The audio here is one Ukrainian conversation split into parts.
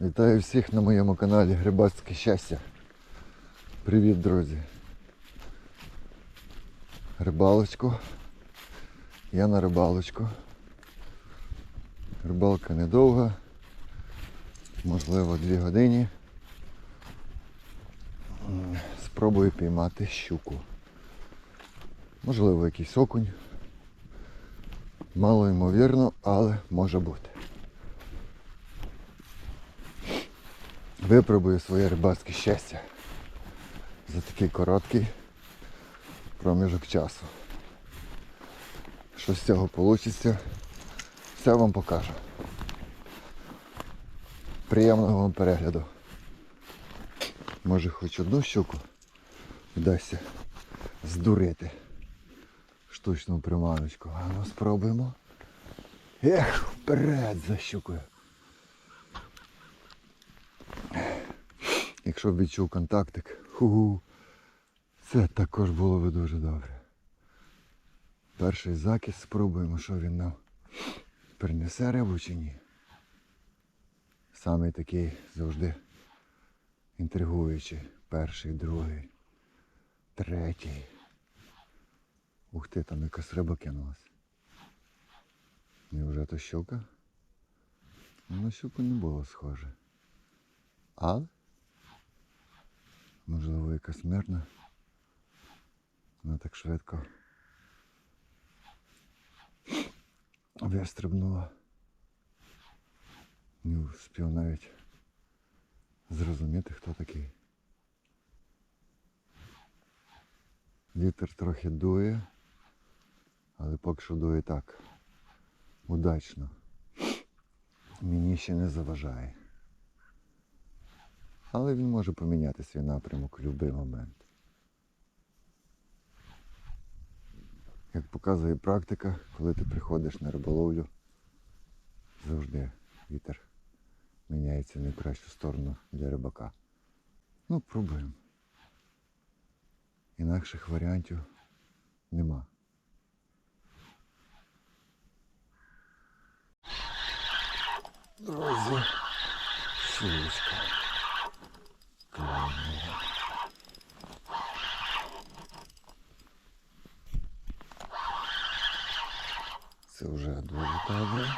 Вітаю всіх на моєму каналі Грибацьке щастя. Привіт, друзі. Рибалочку. Я на рибалочку. Рибалка недовга. Можливо, дві години. Спробую піймати щуку. Можливо, якийсь окунь. Мало ймовірно, але може бути. Випробую своє рибацьке щастя за такий короткий проміжок часу. Що з цього вийде, все вам покажу. Приємного вам перегляду. Може хоч одну щуку вдасться здурити штучну приманочку. А ну спробуємо. Ех, вперед за щукою. Якщо б відчув контактик, ху, це також було би дуже добре. Перший закис спробуємо, що він нам принесе рибу чи ні. Самий такий завжди інтригуючий. Перший, другий, третій. Ух ти, там якась риба кинулась. Невже то щука? Ну, на щуку не було схоже. Але Можливо, якась мирна. Вона так швидко вистрибнула. Не встиг навіть зрозуміти, хто такий. Вітер трохи дує, але поки що дує так. Удачно. Мені ще не заважає. Але він може поміняти свій напрямок в будь-який момент. Як показує практика, коли ти приходиш на риболовлю, завжди вітер міняється в найкращу сторону для рибака. Ну, пробуємо. Інакших варіантів нема. Друзі, щучка. Це вже дуже добре.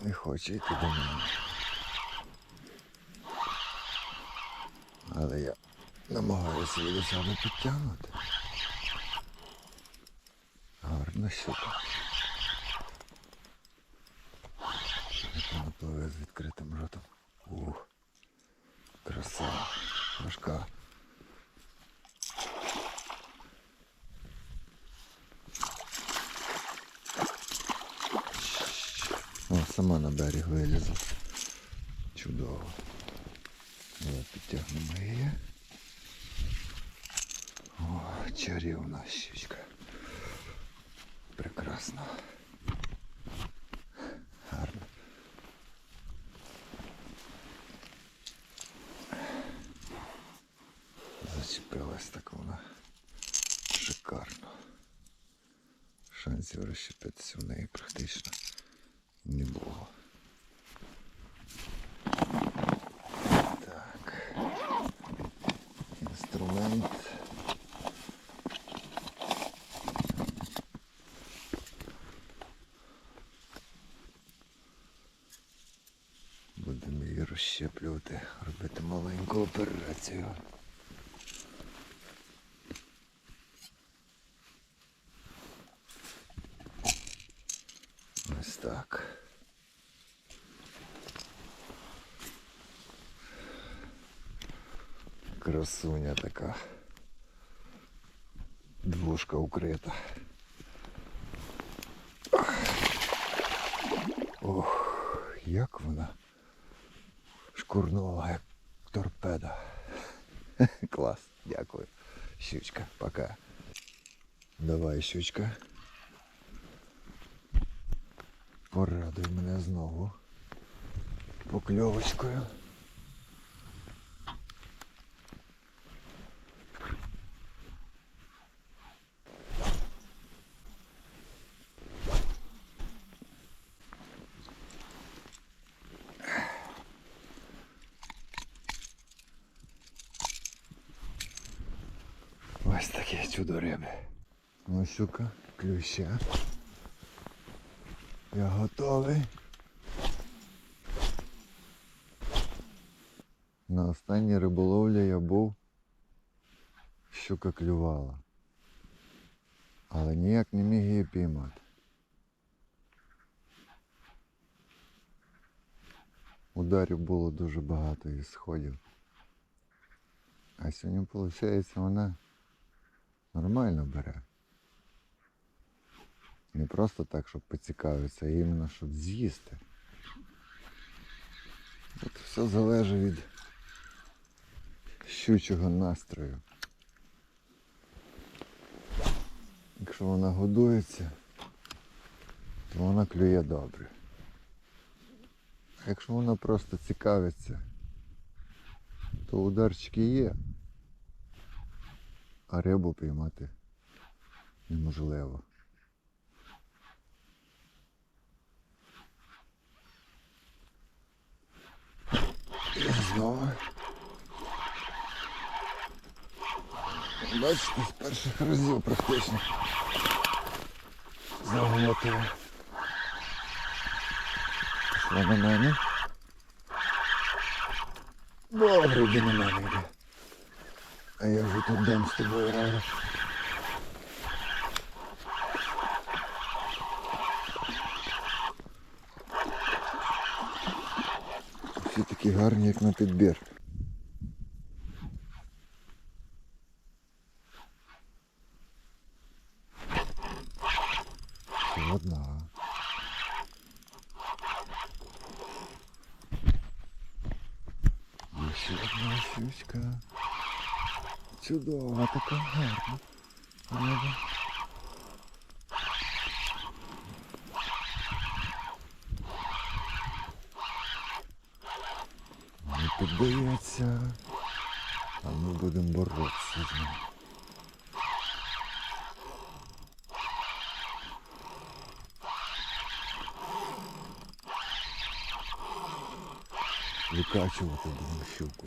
Не хоче йти до мене. Але я намагаюся її себе підтягнути. Гарна щука. Як вона пливе з відкритим ротом. Ух. Краса. Важка. О, сама на берег вилізла. Чудово. Підтягнемо її. О, чарівна щучка. Прекрасно. Гарно. Зачепилась так вона. Шикарно. Шансів розщепитися в неї практично не було. Так. Інструмент. Будемо її розщеплювати, робити маленьку операцію. Ось так. Красуня така. Двушка укрита. Ох, як вона шкурнула, як торпеда. Клас, дякую. Щучка, пока. Давай, щучка. Порадуй мене знову. Покльовочкою. Ну, щука, клюща. Я готовий. На останній риболовлі я був, щука клювала. Але ніяк не міг її піймати. Ударів було дуже багато і сходів. А сьогодні, виходить, вона нормально бере. Не просто так, щоб поцікавитися, а іменно щоб з'їсти. От все залежить від щучого настрою. Якщо вона годується, то вона клює добре. А якщо вона просто цікавиться, то ударчики є, а рибу піймати неможливо. І знову. Бачите, з перших разів практично заглотили. Пішла на мене. Добре, йди на мене. А я вже тут дам з тобою граю. такі гарні, як на підбір. Ще одна. Є ще одна щучка. Чудова, така гарна. Піддається. А ми будемо боротися з ним. Викачувати будемо щуку.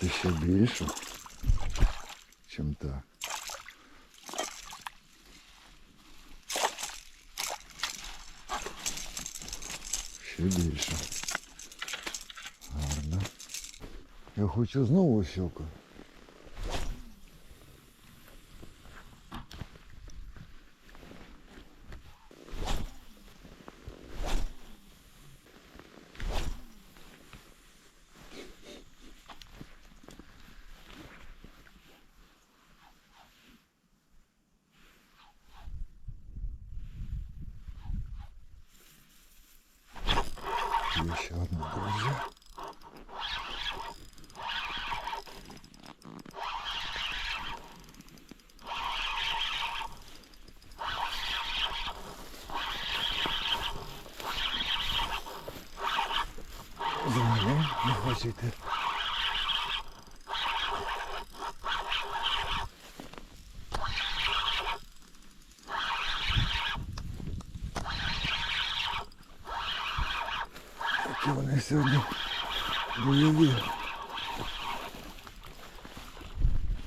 Це ще більше, чим та. Ще більше. Гарно. Я хочу знову щуку. Є ще одна, друзі. Взагалі не хочу йти. Які вони сьогодні бойові.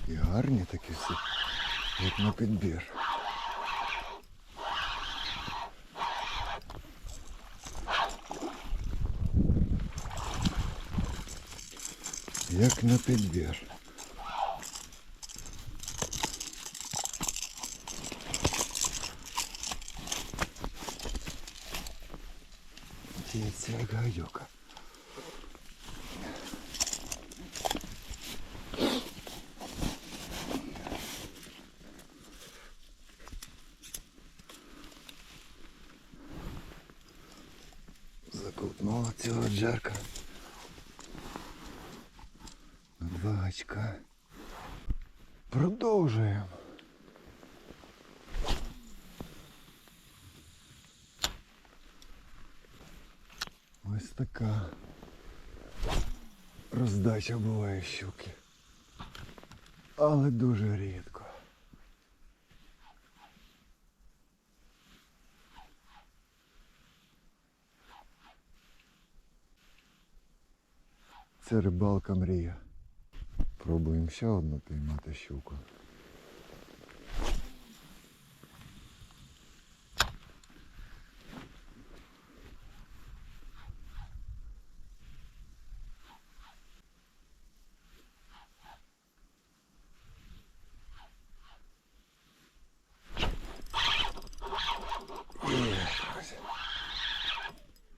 І гарні такі всі, як на підбір. Як на підбір. Дивіться, як гайока. Закутнула цього джерка. Два очка. Продовжуємо. Ось така роздача буває щуки. Але дуже рідко. Це рибалка мрія. Пробуємо ще одну піймати щуку.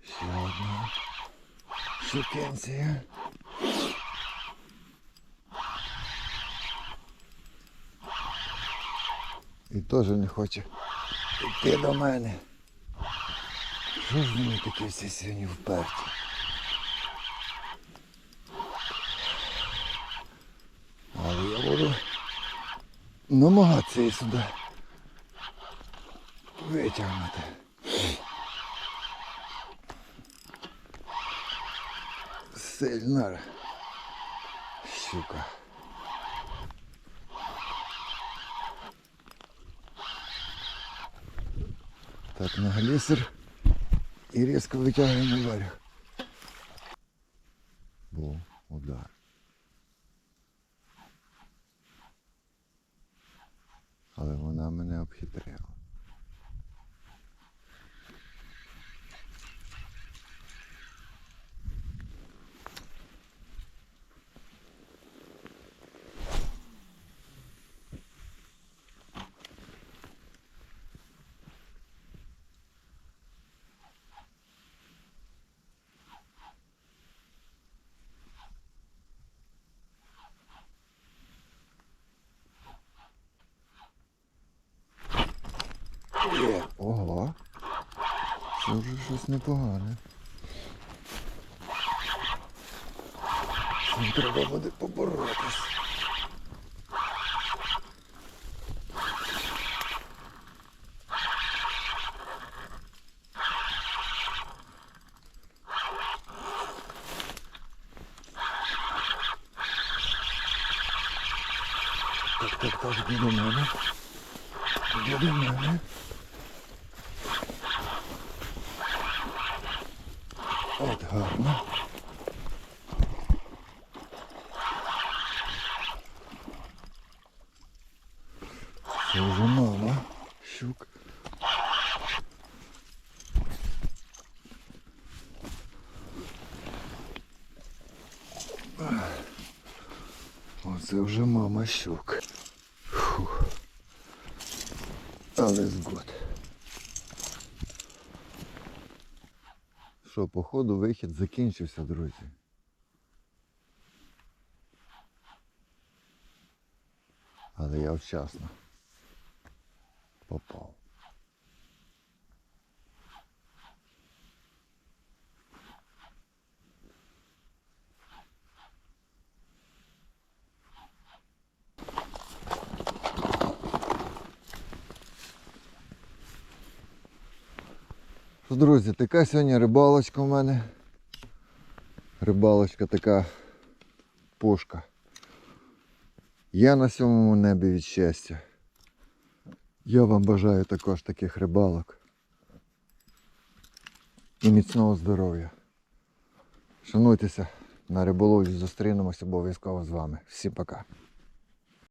Ще одна щукенція. І теж не хоче йти до мене. Що ж вони такі всі сьогодні вперті? Але я буду намагатися її сюди витягнути. Сильна щука. Так, на глісер і різко витягуємо наверх. Був удар. Але вона мене обхитрила. Є. Ого. Це вже щось непогане. З треба буде поборотись. Так, так, так, до мене. До мене. Гарно. Це вже мама. Щук. Оце вже мама щук. Фух. Але згод. Що, походу вихід закінчився, друзі. Але я вчасно попав. Друзі, така сьогодні рибалочка у мене. Рибалочка така пушка. Я на сьомому небі від щастя. Я вам бажаю також таких рибалок. І міцного здоров'я. Шануйтеся на риболовлі, зустрінемось обов'язково з вами. Всім пока.